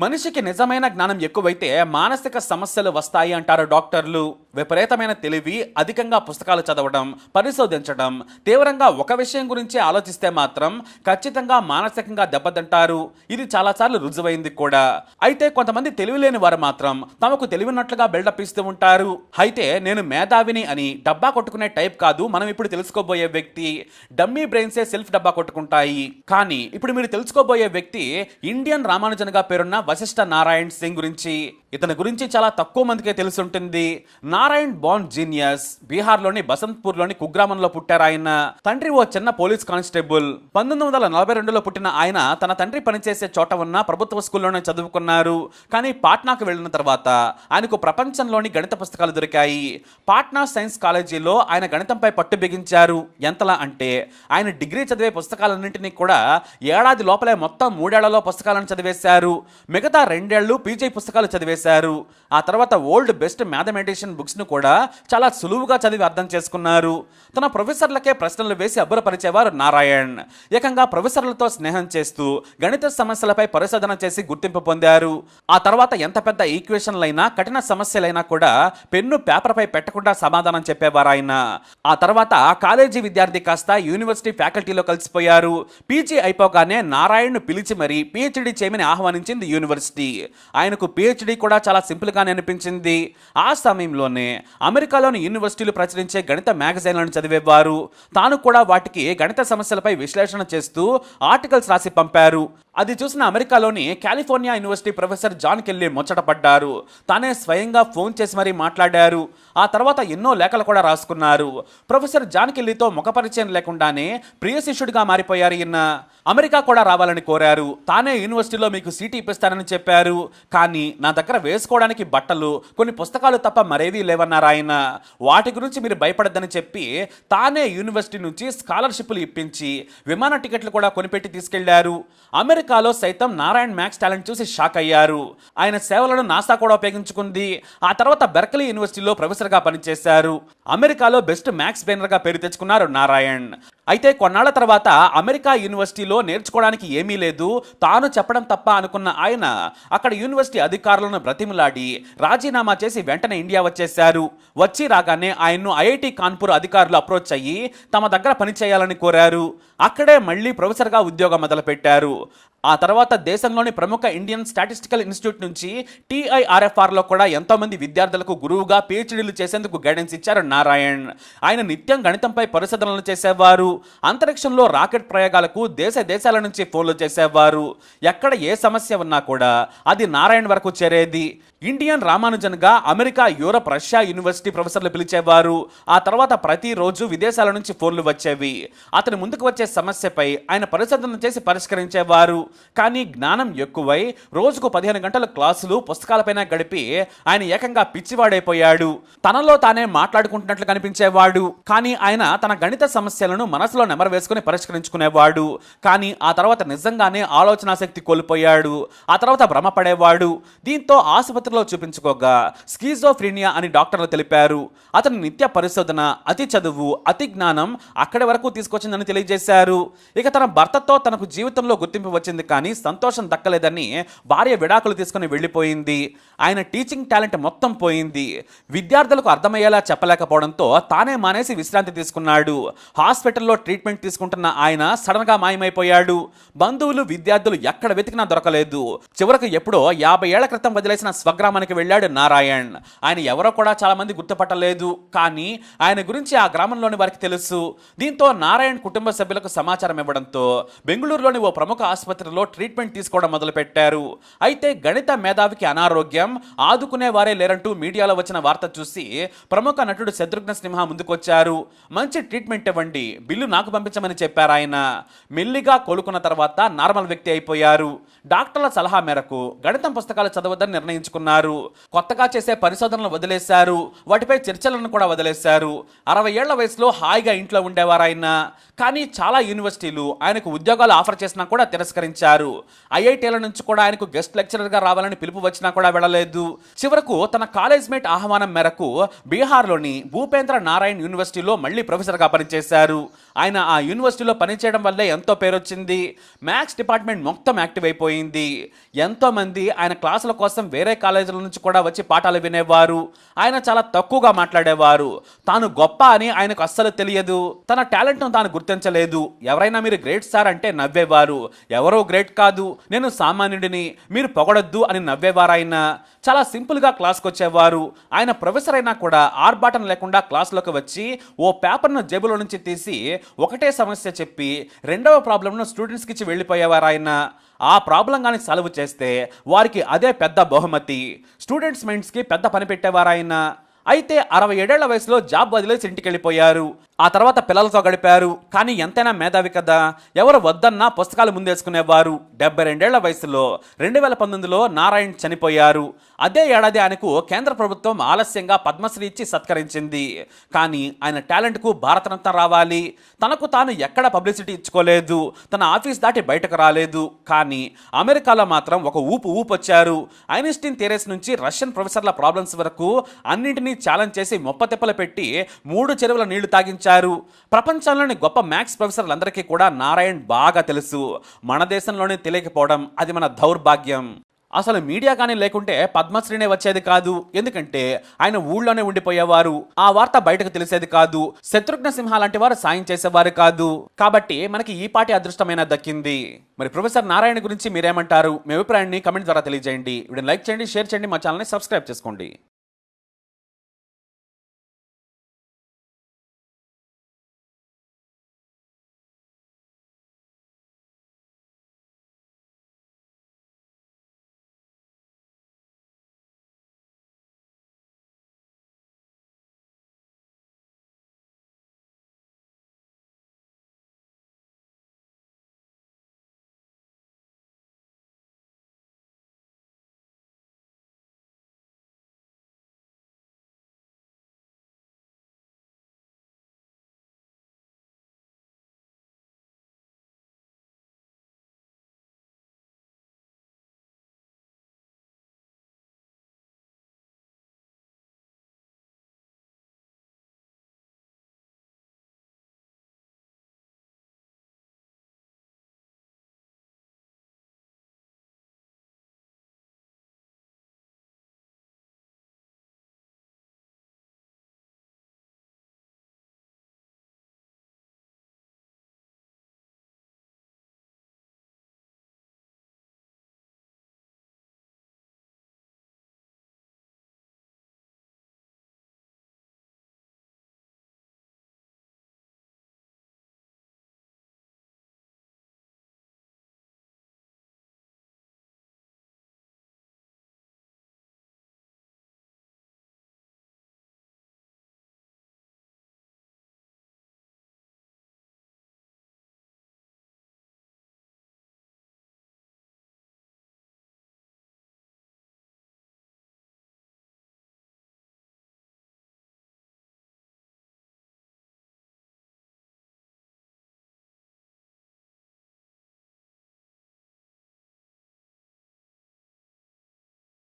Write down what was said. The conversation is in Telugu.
మనిషికి నిజమైన జ్ఞానం ఎక్కువైతే మానసిక సమస్యలు వస్తాయి అంటారు డాక్టర్లు. విపరీతమైన తెలివి అధికంగా పుస్తకాలు చదవడం పరిశోధించడం తీవ్రంగా ఒక విషయం గురించి ఆలోచిస్తే మాత్రం ఖచ్చితంగా మానసికంగా దెబ్బతింటారు. ఇది చాలాసార్లు రుజువైంది కూడా. అయితే కొంతమంది తెలివి లేని వారు మాత్రం తమకు తెలివినట్లుగా బిల్డప్ ఇస్తూ ఉంటారు. అయితే నేను మేధావిని అని డబ్బా కొట్టుకునే టైప్ కాదు మనం ఇప్పుడు తెలుసుకోబోయే వ్యక్తి. డమ్మీ బ్రెయిన్సే సెల్ఫ్ డబ్బా కొట్టుకుంటాయి. కానీ ఇప్పుడు మీరు తెలుసుకోబోయే వ్యక్తి ఇండియన్ రామానుజన్గా పేరున్న వశిష్ఠ నారాయణ్ సింగ్ గురించి ఇతని గురించి చాలా తక్కువ మందికే తెలుసుంటుంది నారాయణ్ బాండ్ జీనియస్. బీహార్లోని బసంత్పూర్లోని కుగ్రామంలో పుట్టారు ఆయన. తండ్రి ఓ చిన్న పోలీస్ కానిస్టేబుల్. పంతొమ్మిది వందల నలభై రెండులో పుట్టిన ఆయన తన తండ్రి పనిచేసే చోట ఉన్న ప్రభుత్వ స్కూల్లోనే చదువుకున్నారు. కానీ పాట్నాకు వెళ్ళిన తర్వాత ఆయనకు ప్రపంచంలోని గణిత పుస్తకాలు దొరికాయి. పాట్నా సైన్స్ కాలేజీలో ఆయన గణితంపై పట్టు బిగించారు. ఎంతలా అంటే ఆయన డిగ్రీ చదివే పుస్తకాలన్నింటినీ కూడా ఏడాది లోపలే మొత్తం మూడేళ్ళలో పుస్తకాలను చదివేశారు. మిగతా రెండేళ్ళు పీజీ పుస్తకాలు చదివేశారు. ఆ తర్వాత ఓల్డ్ బెస్ట్ మ్యాథమెటిషియన్ బుక్స్ను కూడా చాలా సులువుగా చదివి అర్థం చేసుకున్నారు. తన ప్రొఫెసర్లకే ప్రశ్నలు వేసి అబ్బురపరిచేవారు నారాయణ్. ఏకంగా ప్రొఫెసర్లతో స్నేహం చేస్తూ గణిత సమస్యలపై పరిశోధన చేసి గుర్తింపు పొందారు. ఆ తర్వాత ఎంత పెద్ద ఈక్వేషన్లైనా కఠిన సమస్యలైనా కూడా పెన్ను పేపర్పై పెట్టకుండా సమాధానం చెప్పేవారు ఆయన ఆ తర్వాత కాలేజీ విద్యార్థి కాస్త యూనివర్సిటీ ఫ్యాకల్టీలో కలిసిపోయారు. పీజీ అయిపోగానే నారాయణ్ పిలిచి మరీ పిహెచ్డి చేయమని ఆహ్వానించింది యూనివర్సిటీ. ఆయనకు పిహెచ్డి కూడా చాలా సింపుల్గానే అనిపించింది. ఆ సమయంలోనే అమెరికాలోని యూనివర్సిటీలు ప్రచురించే గణిత మ్యాగజైన్లను చదివేవారు. తాను కూడా వాటికి గణిత సమస్యలపై విశ్లేషణ చేస్తూ ఆర్టికల్స్ రాసి పంపారు. అది చూసిన అమెరికాలోని California university professor John Kelly ముచ్చటపడ్డారు. తానే స్వయంగా ఫోన్ చేసి మరీ మాట్లాడారు. ఆ తర్వాత ఎన్నో లేఖలు కూడా రాసుకున్నారు. ప్రొఫెసర్ జాన్ కెల్లీతో ముఖపరిచయం లేకుండానే ప్రియ శిష్యుడిగా మారిపోయారు ఈయన. అమెరికా కూడా రావాలని కోరారు. తానే యూనివర్సిటీలో మీకు సీటు ఇప్పిస్తానని చెప్పారు. కానీ నా దగ్గర వేసుకోవడానికి బట్టలు కొన్ని పుస్తకాలు తప్ప మరేవీ లేవన్నారు ఆయన. వాటి గురించి మీరు భయపడద్దని చెప్పి తానే యూనివర్సిటీ నుంచి స్కాలర్షిప్లు ఇప్పించి విమాన టికెట్లు కూడా కొనిపెట్టి తీసుకెళ్ళారు. అమెరికాలో సైతం నారాయణ్ మ్యాక్స్ టాలెంట్ చూసి షాక్ అయ్యారు. ఆయన సేవలను నాసా కూడా ఉపయోగించుకుంది. ఆ తర్వాత బెర్కలీ యూనివర్సిటీలో ప్రొఫెసర్గా పనిచేశారు. అమెరికాలో బెస్ట్ మ్యాక్స్గా పేరు తెచ్చుకున్నారు నారాయణ్. అయితే కొన్నాళ్ళ తర్వాత అమెరికా యూనివర్సిటీలో నేర్చుకోవడానికి ఏమీ లేదు. తాను చెప్పడం తప్ప అనుకున్న ఆయన అక్కడ యూనివర్సిటీ అధికారులను బ్రతిమలాడి రాజీనామా చేసి వెంటనే ఇండియా వచ్చేశారు. వచ్చి రాగానే ఆయన్ను ఐఐటి కాన్పూర్ అధికారులు అప్రోచ్ అయ్యి తమ దగ్గర పనిచేయాలని కోరారు. అక్కడే మళ్ళీ ప్రొఫెసర్గా ఉద్యోగం మొదలుపెట్టారు. ఆ తర్వాత దేశంలోని ప్రముఖ ఇండియన్ స్టాటిస్టికల్ ఇన్స్టిట్యూట్ నుంచి టీఐఆర్ఎఫ్ఆర్లో కూడా ఎంతోమంది విద్యార్థులకు గురువుగా పిహెచ్డీలు చేసేందుకు గైడెన్స్ ఇచ్చారు నారాయణ్. ఆయన నిత్యం గణితంపై పరిశోధనలు చేసేవారు. అంతరిక్షంలో రాకెట్ ప్రయోగాలకు దేశ దేశాల నుంచి ఫోన్లు చేసేవారు. ఎక్కడ ఏ సమస్య ఉన్నా కూడా అది నారాయణ్ వరకు చేరేది. ఇండియన్ రామానుజన్గా అమెరికా యూరప్ రష్యా యూనివర్సిటీ ప్రొఫెసర్లు పిలిచేవారు. ఆ తర్వాత ప్రతిరోజు విదేశాల నుంచి ఫోన్లు వచ్చేవి. అతని ముందుకు వచ్చే సమస్యపై ఆయన పరిశోధన చేసి పరిష్కరించేవారు. కానీ జ్ఞానం ఎక్కువై రోజుకు పదిహేను గంటల క్లాసులు పుస్తకాలపైన గడిపి ఆయన ఏకంగా పిచ్చివాడైపోయాడు. తనలో తానే మాట్లాడుకుంటున్నట్లు కనిపించేవాడు. కానీ ఆయన తన గణిత సమస్యలను మనసులో నెమరు వేసుకుని పరిష్కరించుకునేవాడు. కానీ ఆ తర్వాత నిజంగానే ఆలోచనాశక్తి కోల్పోయాడు. ఆ తర్వాత భ్రమపడేవాడు. దీంతో డాక్టర్లో చూపించుకోగా స్కీజోఫ్రీనియా అని డాక్టర్లు తెలిపారు. అతని నిత్య పరిశోధన అతి చదువు అతి జ్ఞానం అక్కడి వరకు తీసుకొచ్చిందని తెలియజేశారు. ఇక తన భర్తతో తనకు జీవితంలో గుర్తింపు వచ్చింది కానీ సంతోషం దక్కలేదని భార్య విడాకులు తీసుకుని వెళ్ళిపోయింది. ఆయన టీచింగ్ టాలెంట్ మొత్తం పోయింది. విద్యార్థులకు అర్థమయ్యేలా చెప్పలేకపోవడంతో తానే మానేసి విశ్రాంతి తీసుకున్నాడు. హాస్పిటల్లో ట్రీట్మెంట్ తీసుకుంటున్న ఆయన సడన్గా మాయమైపోయాడు. బంధువులు విద్యార్థులు ఎక్కడ వెతికినా దొరకలేదు. చివరకు ఎప్పుడో యాభై ఏళ్ళ క్రితం వదిలేసిన స్వగ్రామానికి వెళ్ళాడు నారాయణ్. ఆయన ఎవరో కూడా చాలా మంది గుర్తుపట్టలేదు. కానీ ఆయన గురించి ఆ గ్రామంలోని వారికి తెలుసు. దీంతో నారాయణ్ కుటుంబ సభ్యులకు సమాచారం ఇవ్వడంతో బెంగళూరులోని ఓ ప్రముఖ ఆసుపత్రిలో ట్రీట్మెంట్ తీసుకోవడం మొదలుపెట్టారు. అయితే గణిత మేధావికి అనారోగ్యం ఆదుకునే వారే లేరంటూ మీడియాలో వచ్చిన వార్త చూసి ప్రముఖ నటుడు శత్రుఘ్న సిన్హా ముందుకొచ్చారు. మంచి ట్రీట్మెంట్ ఇవ్వండి బిల్లు నాకు పంపించమని చెప్పారు ఆయన. మెల్లిగా కోలుకున్న తర్వాత నార్మల్ వ్యక్తి అయిపోయారు. డాక్టర్ల సలహా మేరకు గణితం పుస్తకాలు చదవద్దని నిర్ణయించుకున్నారు. ఉన్నారు కొత్తగా చేసే పరిశోధనలు వదిలేశారు. వాటిపై చర్చలను కూడా వదిలేశారు. అరవై ఏళ్ళ వయసులో హాయిగా ఇంట్లో ఉండేవారు ఆయన కానీ చాలా యూనివర్సిటీలు ఆయనకు ఉద్యోగాలు ఆఫర్ చేసినా కూడా తిరస్కరించారు. ఐఐటీల నుంచి కూడా ఆయనకు గెస్ట్ లెక్చరర్గా రావాలని పిలుపు వచ్చినా కూడా వెళ్ళలేదు. చివరకు తన కాలేజ్ మేట్ ఆహ్వానం మేరకు బీహార్లోని భూపేంద్ర నారాయణ్ యూనివర్సిటీలో మళ్ళీ ప్రొఫెసర్గా పనిచేశారు. ఆయన ఆ యూనివర్సిటీలో పనిచేయడం వల్లే ఎంతో పేరొచ్చింది. మ్యాథ్స్ డిపార్ట్మెంట్ మొత్తం యాక్టివ్ అయిపోయింది. ఎంతో మంది ఆయన క్లాసుల కోసం వేరే కాలేజ్ కాలేజీల నుంచి కూడా వచ్చి పాఠాలు వినేవారు. ఆయన చాలా తక్కువగా మాట్లాడేవారు. తాను గొప్ప అని ఆయనకు అస్సలు తెలియదు. తన టాలెంట్ను తాను గుర్తించలేదు. ఎవరైనా మీరు గ్రేట్ సార్ అంటే నవ్వేవారు. ఎవరో గ్రేట్ కాదు. నేను సామాన్యుడిని. మీరు పొగడొద్దు అని నవ్వేవారు ఆయన చాలా సింపుల్గా క్లాస్కి వచ్చేవారు. ఆయన ప్రొఫెసర్ అయినా కూడా ఆర్భాటం లేకుండా క్లాస్లోకి వచ్చి ఓ పేపర్ను జేబులో నుంచి తీసి ఒకటే సమస్య చెప్పి రెండవ ప్రాబ్లంను స్టూడెంట్స్కి ఇచ్చి వెళ్ళిపోయేవారు ఆయన. ఆ ప్రాబ్లం కానీ సాల్వ్ చేస్తే వారికి అదే పెద్ద బహుమతి. స్టూడెంట్స్ మైండ్స్కి పెద్ద పని పెట్టేవారు ఆయన. అయితే అరవై ఏడేళ్ళ వయసులో జాబ్ వదిలేసి ఇంటికి వెళ్ళిపోయారు ఆ తర్వాత పిల్లలతో గడిపారు. కానీ ఎంతైనా మేధావి కదా? ఎవరు వద్దన్నా పుస్తకాలు ముందేసుకునేవారు. డెబ్బై రెండేళ్ళ వయసులో రెండు వేల పంతొమ్మిదిలో నారాయణ్ చనిపోయారు. అదే ఏడాది ఆయనకు కేంద్ర ప్రభుత్వం ఆలస్యంగా పద్మశ్రీ ఇచ్చి సత్కరించింది. కానీ ఆయన టాలెంట్కు భారతరత్న రావాలి. తనకు తాను ఎక్కడ పబ్లిసిటీ ఇచ్చుకోలేదు. తన ఆఫీస్ దాటి బయటకు రాలేదు. కానీ అమెరికాలో మాత్రం ఒక ఊపు ఊపు వచ్చారు ఐన్స్టీన్ థియరీస్ నుంచి రష్యన్ ప్రొఫెసర్ల ప్రాబ్లమ్స్ వరకు అన్నింటినీ ఛాలెంజ్ చేసి మొప్పతెప్పలు పెట్టి మూడు చెరువుల నీళ్ళు తాగించారు. ప్రపంచంలోని గొప్ప మ్యాథ్స్ ప్రొఫెసర్లందరికీ కూడా నారాయణ్ బాగా తెలుసు. మన దేశంలోనే తెలియకపోవడం అది మన దౌర్భాగ్యం. అసలు మీడియా కానీ లేకుంటే పద్మశ్రీనే వచ్చేది కాదు. ఎందుకంటే ఆయన ఊళ్ళోనే ఉండిపోయేవారు. ఆ వార్త బయటకు తెలిసేది కాదు. శత్రుఘ్న సింహ లాంటి వారు సాయం చేసేవారు కాదు. కాబట్టి మనకి ఈ పాటి అదృష్టమైన దక్కింది. మరి ప్రొఫెసర్ నారాయణ గురించి మీరేమంటారు? మీ అభిప్రాయాన్ని కమెంట్ ద్వారా తెలియజేయండి. వీడిని లైక్ చేయండి షేర్ చేయండి మా ఛానల్ని సబ్స్క్రైబ్ చేసుకోండి.